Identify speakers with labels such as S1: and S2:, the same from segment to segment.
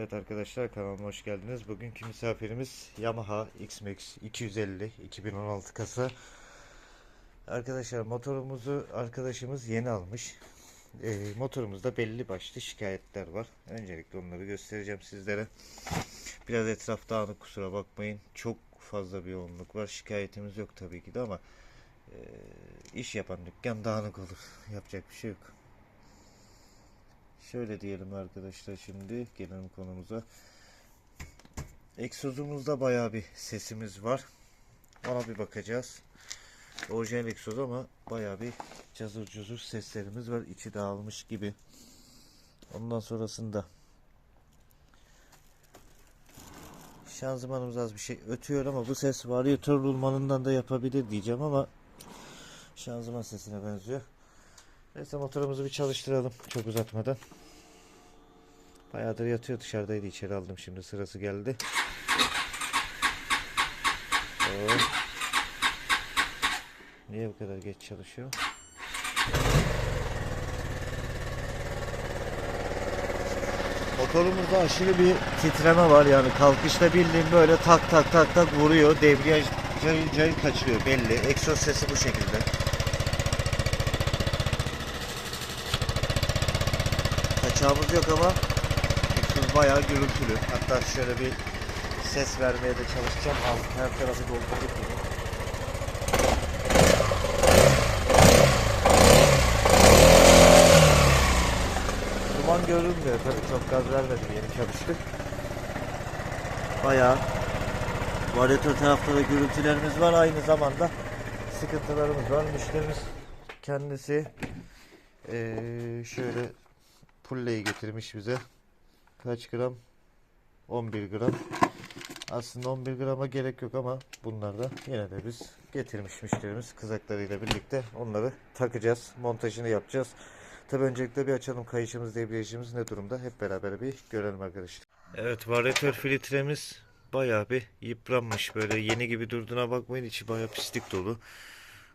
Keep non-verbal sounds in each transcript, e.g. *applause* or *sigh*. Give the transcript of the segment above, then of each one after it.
S1: Evet arkadaşlar kanalıma hoş geldiniz. Bugünkü misafirimiz Yamaha X-Max 250 2016 kasa. Arkadaşlar motorumuzu arkadaşımız yeni almış. Ee, motorumuzda belli başlı şikayetler var. Öncelikle onları göstereceğim sizlere. Biraz etraf dağınık kusura bakmayın. Çok fazla bir yoğunluk var. Şikayetimiz yok tabii ki de ama e, iş yapan dükkan dağınık olur. *laughs* Yapacak bir şey yok. Şöyle diyelim arkadaşlar şimdi gelelim konumuza. Egzozumuzda bayağı bir sesimiz var. Ona bir bakacağız. Orijinal egzoz ama bayağı bir cazır cuzur seslerimiz var. İçi dağılmış gibi. Ondan sonrasında şanzımanımız az bir şey ötüyor ama bu ses varyatör rulmanından da yapabilir diyeceğim ama şanzıman sesine benziyor. Neyse motorumuzu bir çalıştıralım çok uzatmadan. Bayağıdır yatıyor dışarıdaydı içeri aldım şimdi sırası geldi. Oo. Niye bu kadar geç çalışıyor? Motorumuzda aşırı bir titreme var yani kalkışta bildiğim böyle tak tak tak tak vuruyor. Debriyaj cayır cayır kaçırıyor belli. Egzoz sesi bu şekilde. Kaçağımız yok ama egzoz bayağı gürültülü. Hatta şöyle bir ses vermeye de çalışacağım. Al, her tarafı doldurduk gibi. Duman görünmüyor tabii çok gaz vermedim yeni çalıştık. Bayağı varyatör tarafta da gürültülerimiz var aynı zamanda sıkıntılarımız var. Müşterimiz kendisi eee, şöyle pulleyi getirmiş bize. Kaç gram? 11 gram. Aslında 11 grama gerek yok ama bunlar da yine de biz getirmiş müşterimiz kızaklarıyla birlikte onları takacağız. Montajını yapacağız. Tabi öncelikle bir açalım kayışımız, debriyajımız ne durumda hep beraber bir görelim arkadaşlar. Evet varyatör filtremiz bayağı bir yıpranmış böyle yeni gibi durduğuna bakmayın içi bayağı pislik dolu.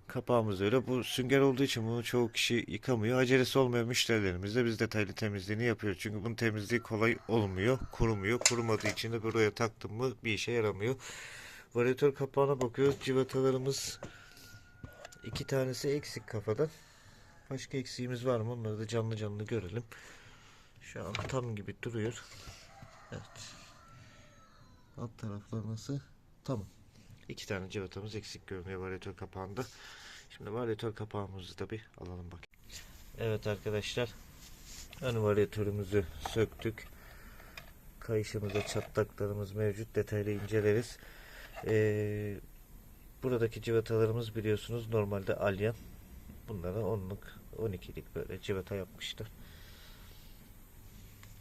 S1: Kapağımız öyle. Bu sünger olduğu için bunu çoğu kişi yıkamıyor. Acelesi olmayan müşterilerimiz de biz detaylı temizliğini yapıyoruz. Çünkü bunun temizliği kolay olmuyor. Kurumuyor. Kurumadığı için de buraya taktım mı bir işe yaramıyor. Varyatör kapağına bakıyoruz. Civatalarımız iki tanesi eksik kafadan. Başka eksiğimiz var mı? Onları da canlı canlı görelim. Şu an tam gibi duruyor. Evet. Alt taraflar nasıl? Tamam. İki tane cıvatamız eksik görünüyor varyatör kapağında. Şimdi varyatör kapağımızı da bir alalım bak. Evet arkadaşlar. Ön varyatörümüzü söktük. Kayışımızda çatlaklarımız mevcut. Detaylı inceleriz. Ee, buradaki cıvatalarımız biliyorsunuz normalde alyan. Bunlara 10'luk 12'lik böyle cıvata yapmışlar.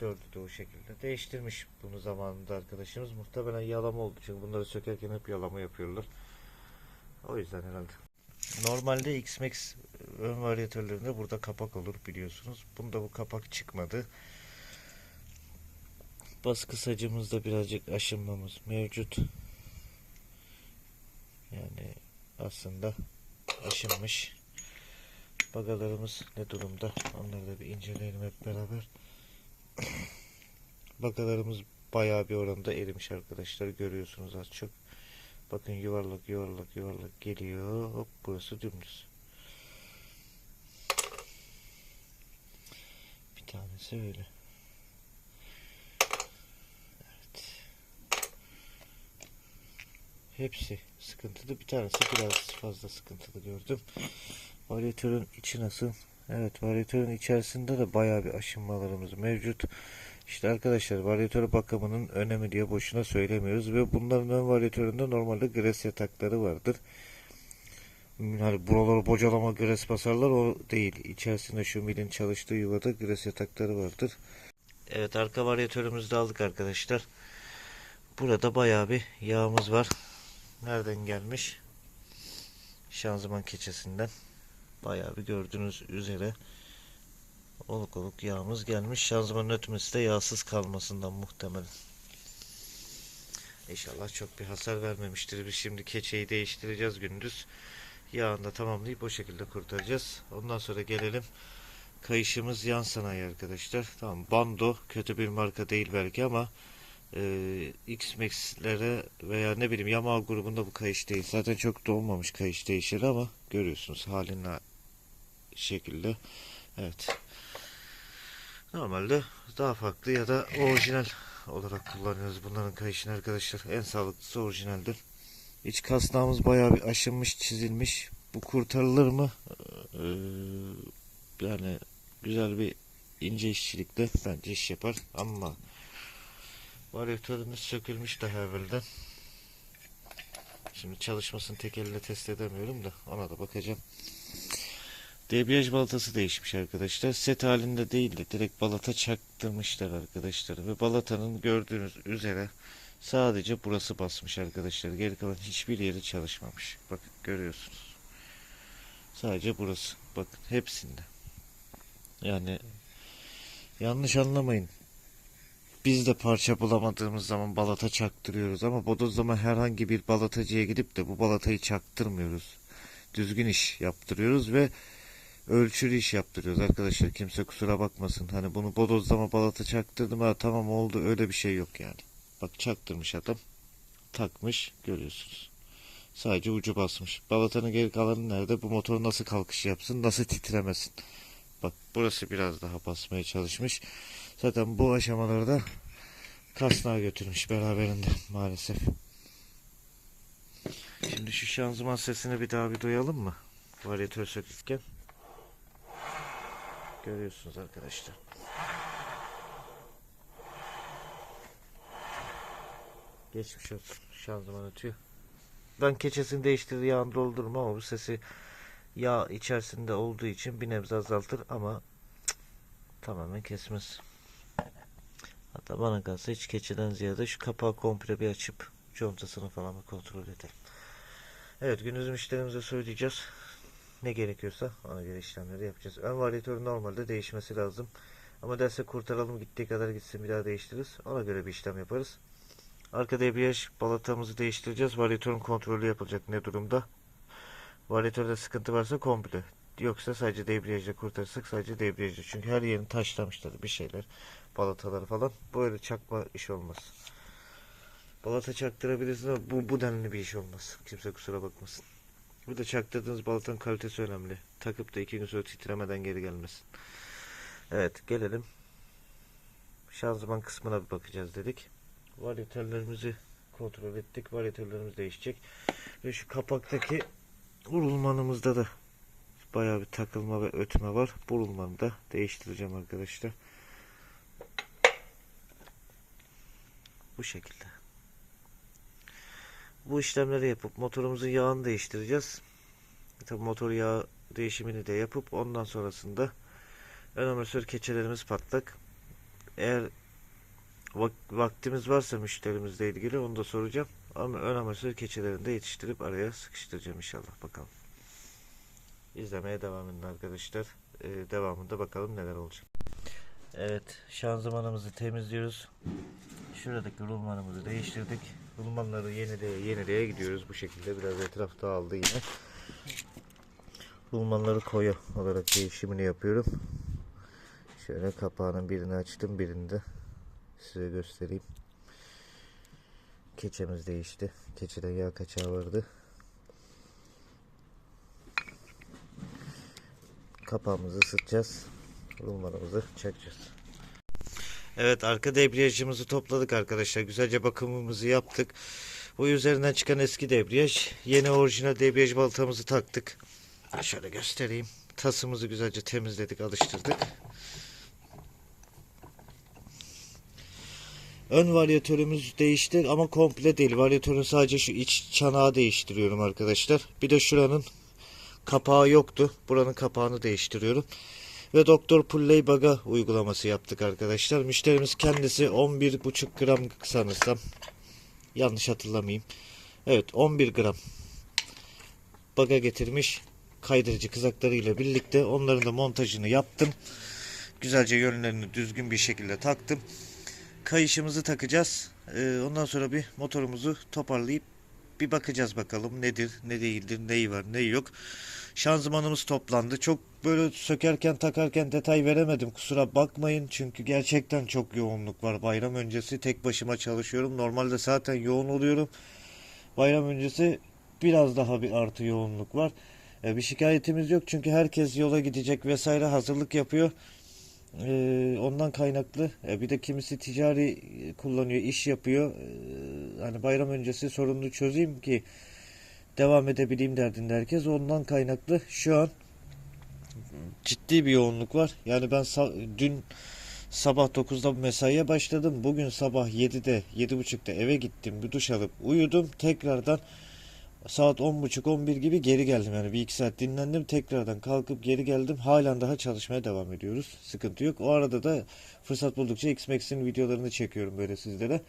S1: Dördü de o şekilde. Değiştirmiş bunu zamanında arkadaşımız. Muhtemelen yalama oldu. Çünkü bunları sökerken hep yalama yapıyorlar. O yüzden herhalde. Normalde X-Max ön varyatörlerinde burada kapak olur biliyorsunuz. Bunda bu kapak çıkmadı. Baskı sacımızda birazcık aşınmamız mevcut. Yani aslında aşınmış. Bagalarımız ne durumda? Onları da bir inceleyelim hep beraber. Bagalarımız bayağı bir oranda erimiş arkadaşlar. Görüyorsunuz az çok. Bakın yuvarlak yuvarlak yuvarlak geliyor. Hop burası dümdüz. Bir tanesi öyle. Evet. Hepsi sıkıntılı. Bir tanesi biraz fazla sıkıntılı gördüm. Varyatörün içi nasıl? Evet varyatörün içerisinde de bayağı bir aşınmalarımız mevcut. İşte arkadaşlar varyatör bakımının önemi diye boşuna söylemiyoruz ve bunların ön varyatöründe normalde gres yatakları vardır. Hani buraları bocalama gres basarlar o değil. İçerisinde şu milin çalıştığı yuvada gres yatakları vardır. Evet arka varyatörümüzü de aldık arkadaşlar. Burada bayağı bir yağımız var. Nereden gelmiş? Şanzıman keçesinden. Bayağı bir gördüğünüz üzere oluk oluk yağımız gelmiş. Şanzımanın ötmesi de yağsız kalmasından muhtemelen. İnşallah çok bir hasar vermemiştir. Biz şimdi keçeyi değiştireceğiz gündüz. Yağını da tamamlayıp o şekilde kurtaracağız. Ondan sonra gelelim Kayışımız yan sanayi arkadaşlar. Tamam Bando kötü bir marka değil belki ama e, X-Max'lere veya ne bileyim Yamaha grubunda bu kayış değil. Zaten çok da olmamış kayış değişir ama görüyorsunuz haline şekilde. Evet. Normalde daha farklı ya da orijinal olarak kullanıyoruz bunların kayışını arkadaşlar. En sağlıklısı orijinaldir. İç kasnağımız bayağı bir aşınmış, çizilmiş. Bu kurtarılır mı? Ee, yani güzel bir ince işçilikle bence iş yapar ama varyatörümüz sökülmüş daha evvelden. Şimdi çalışmasını tek elle test edemiyorum da ona da bakacağım. Debriyaj balatası değişmiş arkadaşlar. Set halinde değil de direkt balata çaktırmışlar arkadaşlar. Ve balatanın gördüğünüz üzere sadece burası basmış arkadaşlar. Geri kalan hiçbir yeri çalışmamış. Bakın görüyorsunuz. Sadece burası. Bakın hepsinde. Yani yanlış anlamayın. Biz de parça bulamadığımız zaman balata çaktırıyoruz ama bodozlama herhangi bir balatacıya gidip de bu balatayı çaktırmıyoruz. Düzgün iş yaptırıyoruz ve ölçülü iş yaptırıyoruz arkadaşlar. Kimse kusura bakmasın. Hani bunu bodozlama balata çaktırdım ha tamam oldu öyle bir şey yok yani. Bak çaktırmış adam. Takmış görüyorsunuz. Sadece ucu basmış. Balatanın geri kalanı nerede? Bu motor nasıl kalkış yapsın? Nasıl titremesin? Bak burası biraz daha basmaya çalışmış. Zaten bu aşamalarda kasnağa götürmüş beraberinde maalesef. Şimdi şu şanzıman sesini bir daha bir duyalım mı? Varyatör sökülürken. Görüyorsunuz arkadaşlar. Geçmiş olsun. Şanzıman ötüyor. Ben keçesini değiştirdiği yağını doldurma ama bu sesi yağ içerisinde olduğu için bir nebze azaltır ama tamamen kesmez. Hatta bana kalsa hiç keçeden ziyade şu kapağı komple bir açıp contasını falan bir kontrol edelim. Evet günümüz müşterimize söyleyeceğiz. Ne gerekiyorsa ona göre işlemleri yapacağız. Ön varyatörün normalde değişmesi lazım. Ama derse kurtaralım gittiği kadar gitsin bir daha değiştiririz. Ona göre bir işlem yaparız. Arka debriyaj balatamızı değiştireceğiz. Varyatörün kontrolü yapılacak ne durumda. Varyatörde sıkıntı varsa komple. Yoksa sadece debriyajla kurtarırsak sadece debriyajla. Çünkü her yerini taşlamışlar bir şeyler. Balatalar falan. Böyle çakma iş olmaz. Balata çaktırabilirsin ama bu, bu denli bir iş olmaz. Kimse kusura bakmasın. Bir de çaktırdığınız balatanın kalitesi önemli. Takıp da iki gün sonra titremeden geri gelmesin. Evet gelelim. Şanzıman kısmına bir bakacağız dedik. Varyatörlerimizi kontrol ettik. Varyatörlerimiz değişecek. Ve şu kapaktaki rulmanımızda da bayağı bir takılma ve ötme var. Bu rulmanı da değiştireceğim arkadaşlar. Bu şekilde. Bu işlemleri yapıp motorumuzun yağını değiştireceğiz. Tabi motor yağı değişimini de yapıp ondan sonrasında ön amortisör keçelerimiz patlak. Eğer vak- vaktimiz varsa müşterimizle ilgili onu da soracağım. Ama ön amortisör keçelerini de yetiştirip araya sıkıştıracağım inşallah bakalım. İzlemeye devam edin arkadaşlar. Ee, devamında bakalım neler olacak. Evet şanzımanımızı temizliyoruz. Şuradaki rulmanımızı değiştirdik. Rulmanları yenileye yenileye gidiyoruz bu şekilde. Biraz etraf dağıldı yine. Rulmanları koyu olarak değişimini yapıyorum. Şöyle kapağının birini açtım birini de size göstereyim. Keçemiz değişti. Keçede yağ kaçağı vardı. Kapağımızı ısıtacağız. Rulmanımızı çekeceğiz. Evet arka debriyajımızı topladık arkadaşlar. Güzelce bakımımızı yaptık. Bu üzerinden çıkan eski debriyaj. Yeni orijinal debriyaj baltamızı taktık. Şöyle göstereyim. Tasımızı güzelce temizledik, alıştırdık. Ön varyatörümüz değişti ama komple değil. Varyatörün sadece şu iç çanağı değiştiriyorum arkadaşlar. Bir de şuranın kapağı yoktu. Buranın kapağını değiştiriyorum. Ve Doktor Pulley Baga uygulaması yaptık arkadaşlar. Müşterimiz kendisi 11,5 gram sanırsam. Yanlış hatırlamayayım. Evet 11 gram baga getirmiş kaydırıcı kızaklarıyla birlikte onların da montajını yaptım. Güzelce yönlerini düzgün bir şekilde taktım. Kayışımızı takacağız. Ee, ondan sonra bir motorumuzu toparlayıp bir bakacağız bakalım nedir, ne değildir, neyi var, neyi yok. Şanzımanımız toplandı. Çok böyle sökerken takarken detay veremedim. Kusura bakmayın çünkü gerçekten çok yoğunluk var. Bayram öncesi tek başıma çalışıyorum. Normalde zaten yoğun oluyorum. Bayram öncesi biraz daha bir artı yoğunluk var. E, bir şikayetimiz yok çünkü herkes yola gidecek vesaire hazırlık yapıyor. E, ondan kaynaklı. E, bir de kimisi ticari kullanıyor, iş yapıyor. E, hani bayram öncesi sorununu çözeyim ki devam edebileyim derdinde herkes. Ondan kaynaklı şu an ciddi bir yoğunluk var. Yani ben sa- dün sabah 9'da mesaiye başladım. Bugün sabah 7'de, 7.30'da eve gittim. Bir duş alıp uyudum. Tekrardan saat 10.30-11 gibi geri geldim. Yani bir iki saat dinlendim. Tekrardan kalkıp geri geldim. Halen daha çalışmaya devam ediyoruz. Sıkıntı yok. O arada da fırsat buldukça X-Max'in videolarını çekiyorum böyle sizlere.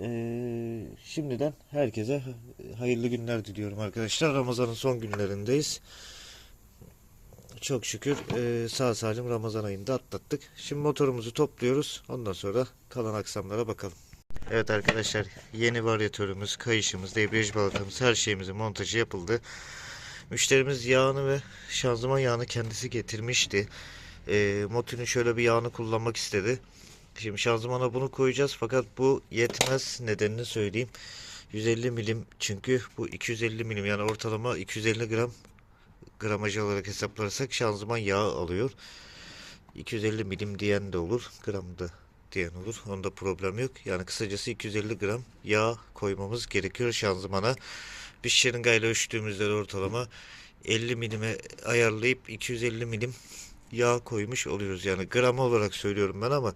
S1: Ee, şimdiden herkese hayırlı günler diliyorum arkadaşlar. Ramazan'ın son günlerindeyiz. Çok şükür e, sağ salim Ramazan ayında atlattık. Şimdi motorumuzu topluyoruz. Ondan sonra kalan aksamlara bakalım. Evet arkadaşlar yeni varyatörümüz, kayışımız, debriyaj balatamız her şeyimizin montajı yapıldı. Müşterimiz yağını ve şanzıman yağını kendisi getirmişti. E, Motin'in şöyle bir yağını kullanmak istedi. Şimdi şanzımana bunu koyacağız fakat bu yetmez nedenini söyleyeyim. 150 milim çünkü bu 250 milim yani ortalama 250 gram gramajı olarak hesaplarsak şanzıman yağı alıyor. 250 milim diyen de olur, gramda diyen olur. Onda problem yok. Yani kısacası 250 gram yağ koymamız gerekiyor şanzımana. Biz şırıngayla ölçtüğümüzde de ortalama 50 milime ayarlayıp 250 milim yağ koymuş oluyoruz. Yani gram olarak söylüyorum ben ama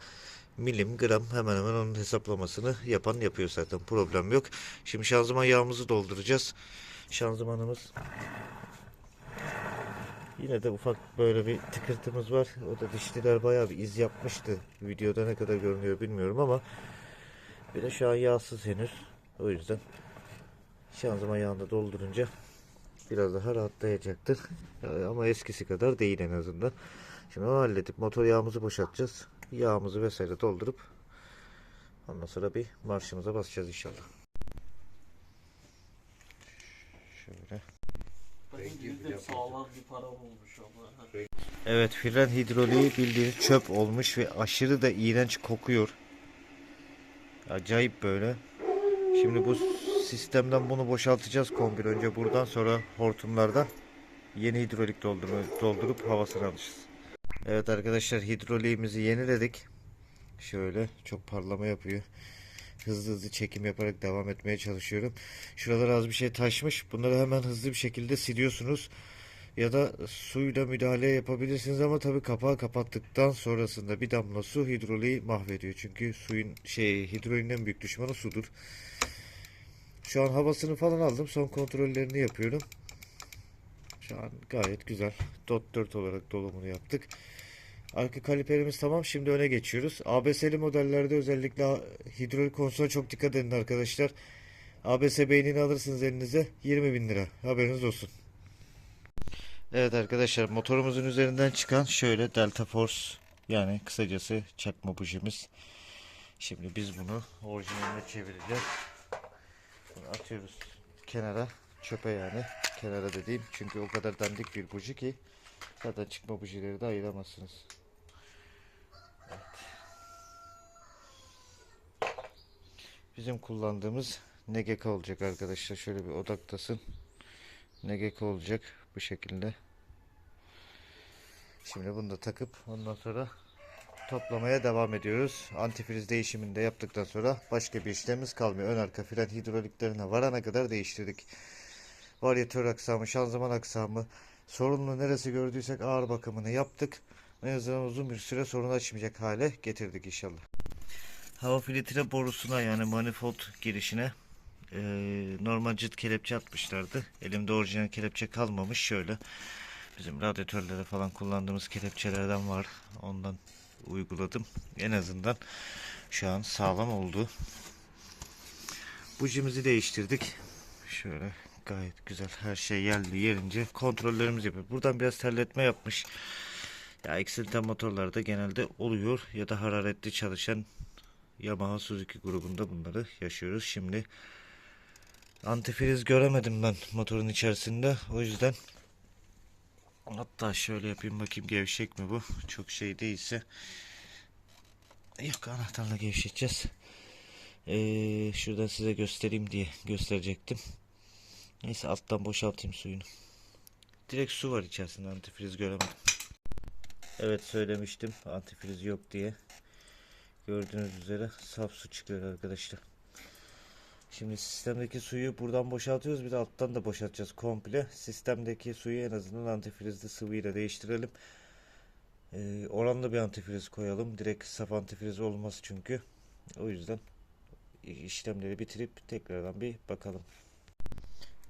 S1: milim gram hemen hemen onun hesaplamasını yapan yapıyor zaten problem yok. Şimdi şanzıman yağımızı dolduracağız. Şanzımanımız Yine de ufak böyle bir tıkırtımız var. O da dişliler bayağı bir iz yapmıştı. Videoda ne kadar görünüyor bilmiyorum ama bir de şu an yağsız henüz. O yüzden şanzıman yağını doldurunca biraz daha rahatlayacaktır. Ama eskisi kadar değil en azından. Şimdi onu halledip motor yağımızı boşaltacağız. Yağımızı vesaire doldurup ondan sonra bir marşımıza basacağız inşallah. Şöyle.
S2: Sağlam bir para bulmuş ama.
S1: Evet fren hidroliği bildiğiniz çöp olmuş ve aşırı da iğrenç kokuyor. Acayip böyle. Şimdi bu sistemden bunu boşaltacağız kombi önce buradan sonra hortumlardan yeni hidrolik doldurma, doldurup havasını alacağız. Evet arkadaşlar hidroliğimizi yeniledik. Şöyle çok parlama yapıyor. Hızlı hızlı çekim yaparak devam etmeye çalışıyorum. Şuralar az bir şey taşmış. Bunları hemen hızlı bir şekilde siliyorsunuz ya da suyla müdahale yapabilirsiniz ama tabii kapağı kapattıktan sonrasında bir damla su hidroliği mahvediyor. Çünkü suyun şey hidroliğin en büyük düşmanı sudur. Şu an havasını falan aldım. Son kontrollerini yapıyorum. Şu an gayet güzel. Dot 4 olarak dolumunu yaptık. Arka kaliperimiz tamam. Şimdi öne geçiyoruz. ABS'li modellerde özellikle hidrolik konusuna çok dikkat edin arkadaşlar. ABS beynini alırsınız elinize 20 bin lira. Haberiniz olsun. Evet arkadaşlar motorumuzun üzerinden çıkan şöyle Delta Force yani kısacası çakma bujimiz. Şimdi biz bunu orijinaline çevireceğiz. Bunu atıyoruz kenara çöpe yani kenara dediğim çünkü o kadar dandik bir buji ki zaten çıkma bujileri de ayıramazsınız. Evet. Bizim kullandığımız NGK olacak arkadaşlar şöyle bir odaktasın. NGK olacak bu şekilde. Şimdi bunu da takıp ondan sonra toplamaya devam ediyoruz. Antifriz değişimini de yaptıktan sonra başka bir işlemimiz kalmıyor. Ön arka fren hidroliklerine varana kadar değiştirdik. Varyatör aksamı, şanzıman aksamı, sorunlu neresi gördüysek ağır bakımını yaptık. En azından uzun bir süre sorun açmayacak hale getirdik inşallah. Hava filtre borusuna yani manifold girişine e, normal cıt kelepçe atmışlardı. Elimde orijinal kelepçe kalmamış. Şöyle bizim radyatörlere falan kullandığımız kelepçelerden var. Ondan uyguladım. En azından şu an sağlam oldu. Bujimizi değiştirdik. Şöyle gayet güzel her şey yerli yerince kontrollerimiz yapıyor. Buradan biraz terletme yapmış. Ya eksilten motorlarda genelde oluyor ya da hararetli çalışan Yamaha Suzuki grubunda bunları yaşıyoruz. Şimdi Antifriz göremedim ben motorun içerisinde. O yüzden hatta şöyle yapayım bakayım gevşek mi bu? Çok şey değilse. Yok anahtarla gevşeteceğiz. Ee, şuradan size göstereyim diye gösterecektim. Neyse alttan boşaltayım suyunu. Direkt su var içerisinde antifriz göremedim. Evet söylemiştim antifriz yok diye. Gördüğünüz üzere saf su çıkıyor arkadaşlar. Şimdi sistemdeki suyu buradan boşaltıyoruz. Bir de alttan da boşaltacağız komple. Sistemdeki suyu en azından antifrizli sıvıyla değiştirelim. Ee, oranlı bir antifriz koyalım. Direkt saf antifriz olmaz çünkü. O yüzden işlemleri bitirip tekrardan bir bakalım.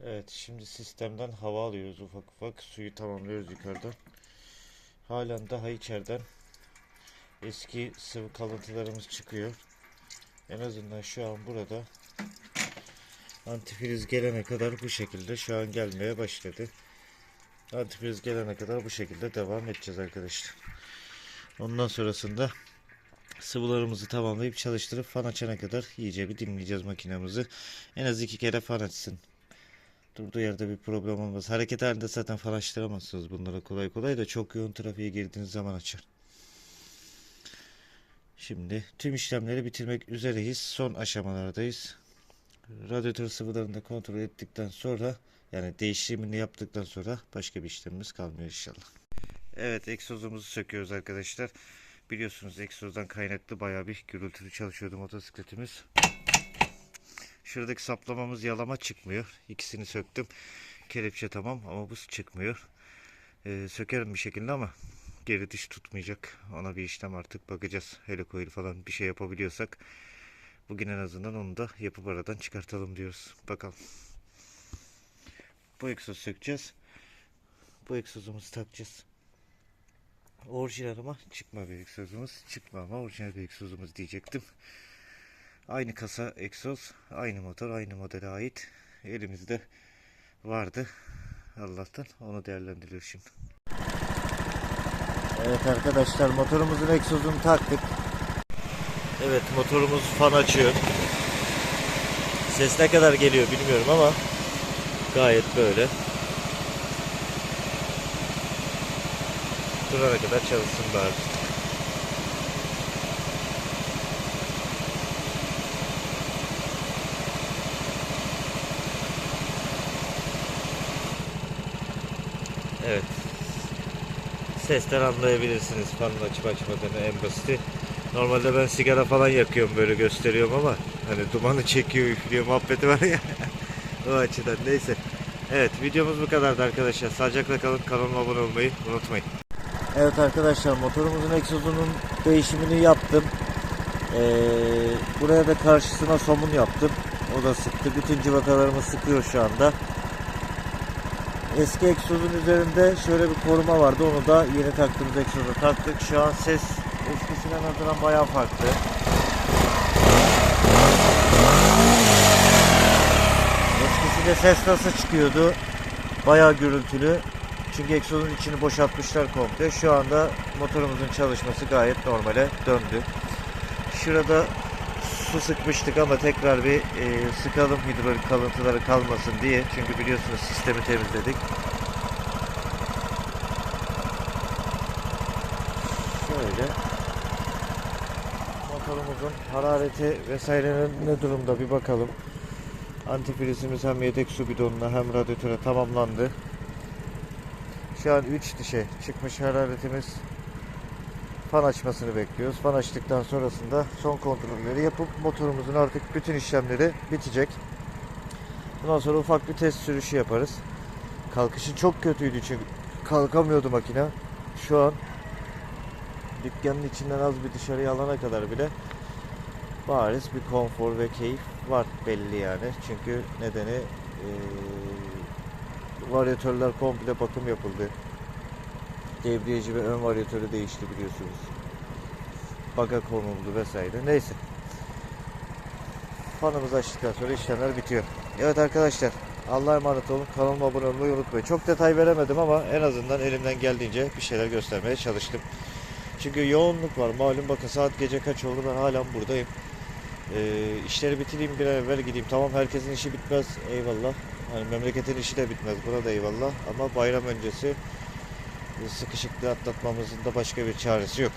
S1: Evet şimdi sistemden hava alıyoruz ufak ufak. Suyu tamamlıyoruz yukarıdan. Halen daha içeriden eski sıvı kalıntılarımız çıkıyor. En azından şu an burada antifriz gelene kadar bu şekilde şu an gelmeye başladı. Antifriz gelene kadar bu şekilde devam edeceğiz arkadaşlar. Ondan sonrasında sıvılarımızı tamamlayıp çalıştırıp fan açana kadar iyice bir dinleyeceğiz makinamızı. En az iki kere fan açsın. Durduğu yerde bir problem olmaz. Hareket halinde zaten fan açtıramazsınız bunlara kolay kolay da çok yoğun trafiğe girdiğiniz zaman açar. Şimdi tüm işlemleri bitirmek üzereyiz. Son aşamalardayız. Radyatör sıvılarını kontrol ettikten sonra yani değişimini yaptıktan sonra başka bir işlemimiz kalmıyor inşallah. Evet egzozumuzu söküyoruz arkadaşlar. Biliyorsunuz egzozdan kaynaklı bayağı bir gürültülü çalışıyordu motosikletimiz. Şuradaki saplamamız yalama çıkmıyor. İkisini söktüm. Kelepçe tamam ama bu çıkmıyor. Ee, sökerim bir şekilde ama geri diş tutmayacak. Ona bir işlem artık bakacağız. Helicoil falan bir şey yapabiliyorsak. Bugün en azından onu da yapıp aradan çıkartalım diyoruz. Bakalım. Bu egzoz sökeceğiz. Bu egzozumuzu takacağız. Orijinal ama çıkma bir egzozumuz. Çıkma ama orijinal bir egzozumuz diyecektim. Aynı kasa egzoz, aynı motor, aynı modele ait. Elimizde vardı. Allah'tan onu değerlendiriyoruz şimdi. Evet arkadaşlar motorumuzun egzozunu taktık. Evet motorumuz fan açıyor. Ses ne kadar geliyor bilmiyorum ama gayet böyle. Durana kadar çalışsın bari. Evet. Sesten anlayabilirsiniz fanın açıp açmadığını en basiti. Normalde ben sigara falan yakıyorum böyle gösteriyorum ama hani dumanı çekiyor üflüyor muhabbeti var ya. *laughs* o açıdan neyse. Evet videomuz bu kadardı arkadaşlar. Sağlıcakla kalın kanalıma abone olmayı unutmayın. Evet arkadaşlar motorumuzun egzozunun değişimini yaptım. Ee, buraya da karşısına somun yaptım. O da sıktı. Bütün civatalarımı sıkıyor şu anda. Eski egzozun üzerinde şöyle bir koruma vardı. Onu da yeni taktığımız egzoza taktık. Şu an ses eskisinden nazaran bayağı farklı. Eskisinde ses nasıl çıkıyordu? Bayağı gürültülü. Çünkü egzozun içini boşaltmışlar komple. Şu anda motorumuzun çalışması gayet normale döndü. Şurada su sıkmıştık ama tekrar bir e, sıkalım hidrolik kalıntıları kalmasın diye. Çünkü biliyorsunuz sistemi temizledik. Şöyle motorumuzun harareti vesaire ne durumda bir bakalım. Antifrizimiz hem yedek su bidonuna hem radyatöre tamamlandı. Şu an 3 dişe çıkmış hararetimiz fan açmasını bekliyoruz. Fan açtıktan sonrasında son kontrolleri yapıp motorumuzun artık bütün işlemleri bitecek. Bundan sonra ufak bir test sürüşü yaparız. Kalkışı çok kötüydü çünkü kalkamıyordu makine. Şu an dükkanın içinden az bir dışarıya alana kadar bile bariz bir konfor ve keyif var belli yani. Çünkü nedeni eee varyatörler komple bakım yapıldı. Debriyajı ve ön varyatörü değişti biliyorsunuz. Baga konuldu vesaire. Neyse. Fanımızı açtıktan sonra işlemler bitiyor. Evet arkadaşlar. Allah'a emanet olun. Kanalıma abone olmayı unutmayın. Çok detay veremedim ama en azından elimden geldiğince bir şeyler göstermeye çalıştım. Çünkü yoğunluk var. Malum bakın saat gece kaç oldu ben hala buradayım. Ee, işleri bitireyim bir an evvel gideyim. Tamam herkesin işi bitmez eyvallah. Hani memleketin işi de bitmez buna da eyvallah. Ama bayram öncesi sıkışıklığı atlatmamızın da başka bir çaresi yok.